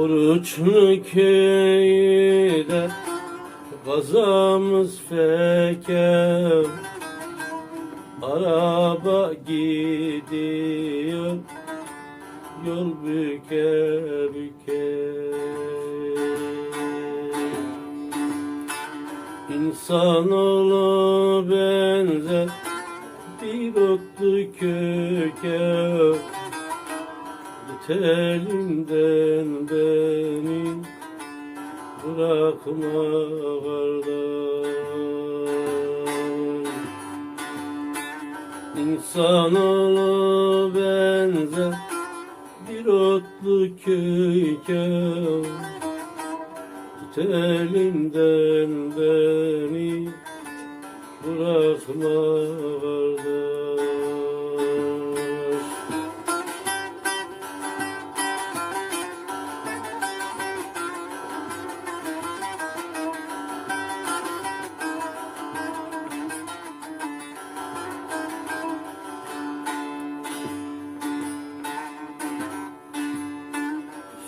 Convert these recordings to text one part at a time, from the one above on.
Oruçlu köyde Gazamız feker Araba gidiyor Yol büke büke. İnsanoğlu benzer Bir otlu köke. Tut Bırakma kardeş İnsanoğlu benzer Bir otlu köke Tut elimden beni Bırakma kardeş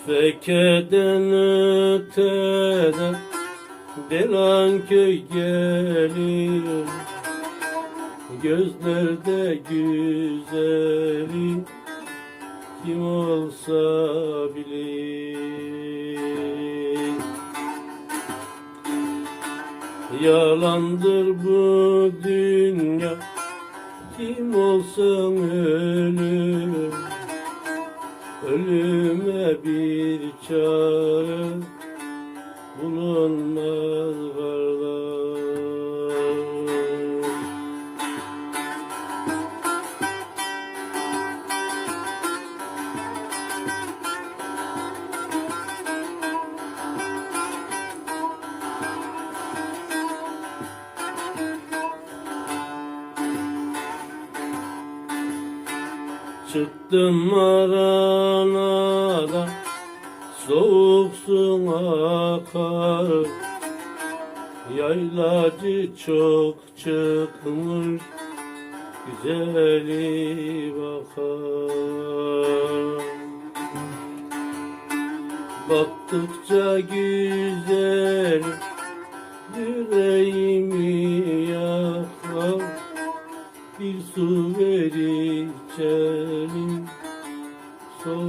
Fekeden öteden Delanköy gelir Gözlerde güzeli Kim olsa bilir. Yalandır bu dünya Kim olsan ölür Ölüme bir çare Çıktım aranada Soğuk su akar. Yaylacı çok çıkmış Güzeli bakar. Baktıkça güzel Yüreğimi yakar. Bir su ver içelim Bekir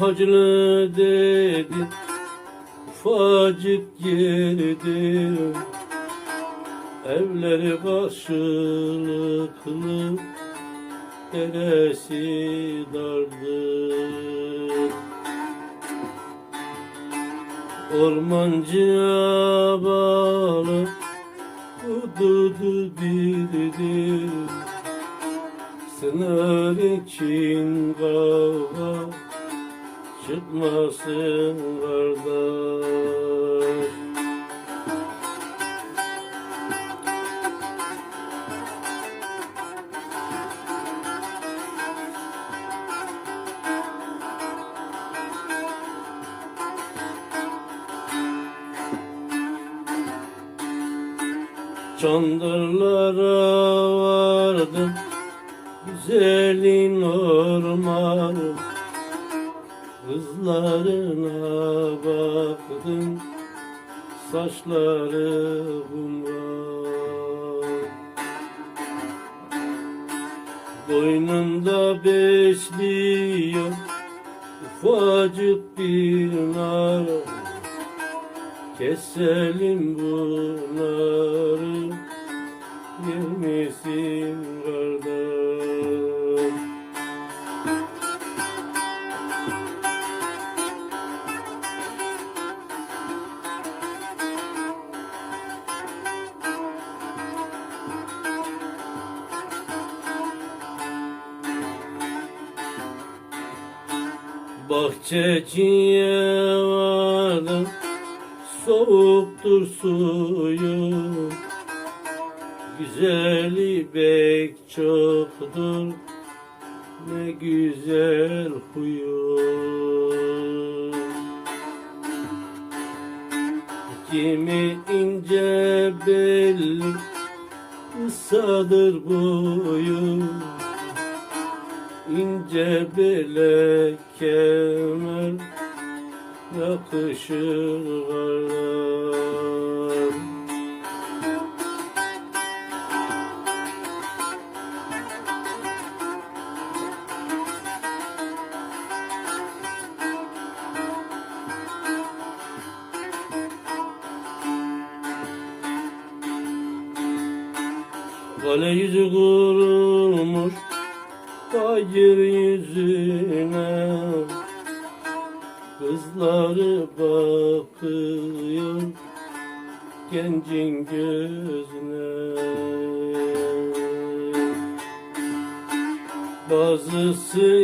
Hacılı dedi? Ufacık yerdir Evleri karşılıklı deresi dardır. Ormancıya bağlı kududu biridir Sınır için kavga çıkmasın kardeş Çandırlara vardım Güzelin ormanı. Kızlarına baktım Saçları kumral Boynunda besliyor Ufacık bir nar Keselim bunları Yemesin kardeş Bahçeciye vardım Soğuktur suyu Güzeli bek çoktur Ne güzel huyun Kimi ince belli Kısadır boyu ince bele kemer yakışır varlar. Kale yüzü kurulmuş Hayır yüzüne Kızları bakıyor Gencin gözüne Bazısı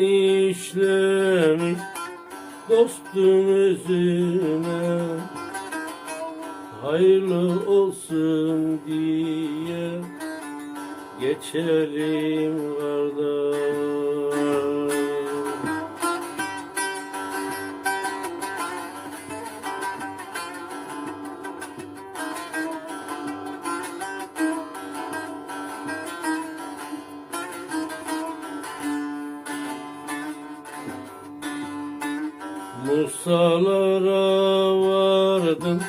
işlemiş Dostun özüne Hayırlı olsun diye geçelim kardeş. Musalara vardın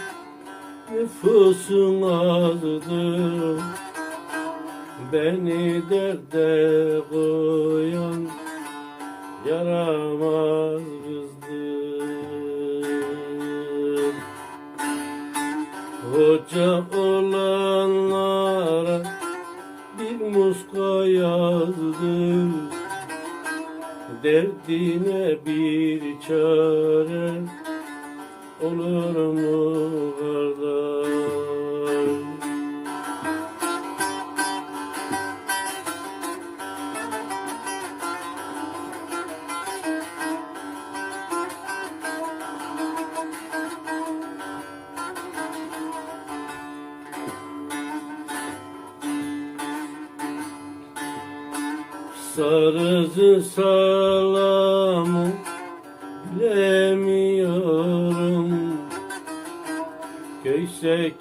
Nüfusun azdı. Beni derde koyan Yaramaz kızdı. Hoca olanlara Bir muska yazdı. Derdine bir olur mu kardeş? Sarızı salamı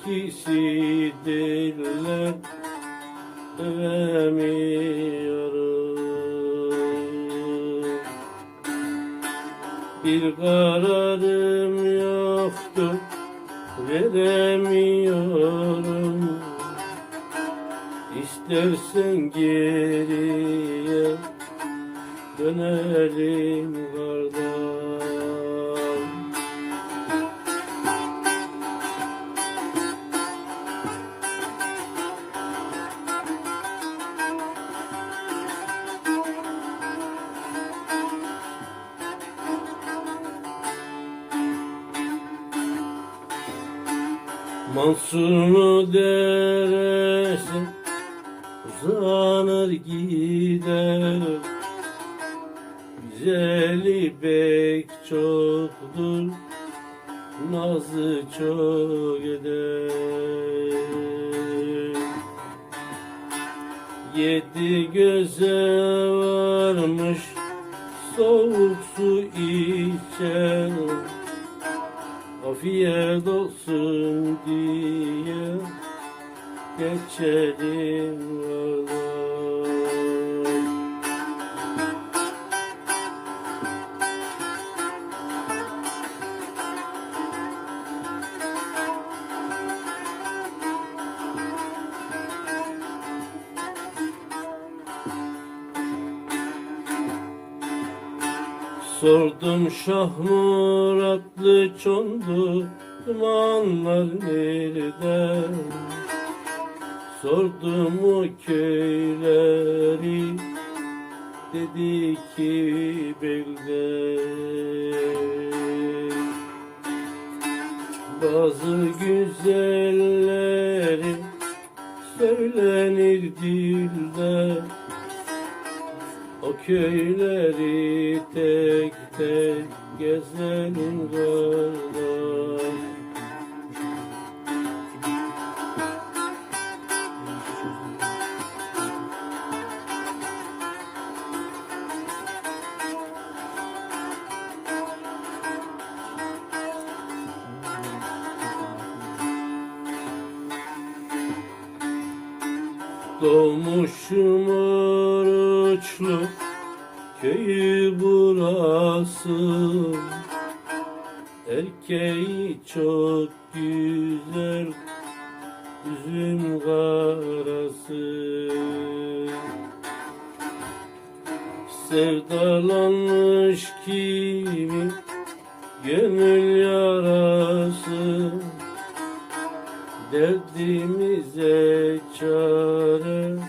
Köy sekisi diller dövemiyorum Bir kararım yoktu veremiyorum İstersen geriye dönelim kardeş. Mansurlu deresi uzanır gider. Güzeli bek çoktur. Nazı çok eder. Yedi göze varmış. Soğuk su içer Afiyet olsun diye geçelim Sordum Şah Muratlı çondu dumanlar nerede? Sordum o köyleri dedi ki belde Bazı güzelleri söylenir dilde köyleri tek tek gezelim kardeş Doğmuşum oruçlu köyü burası. Erkeği çok güzel üzüm karası. Sevdalanmış kimi gönül yarası. Derdimize çare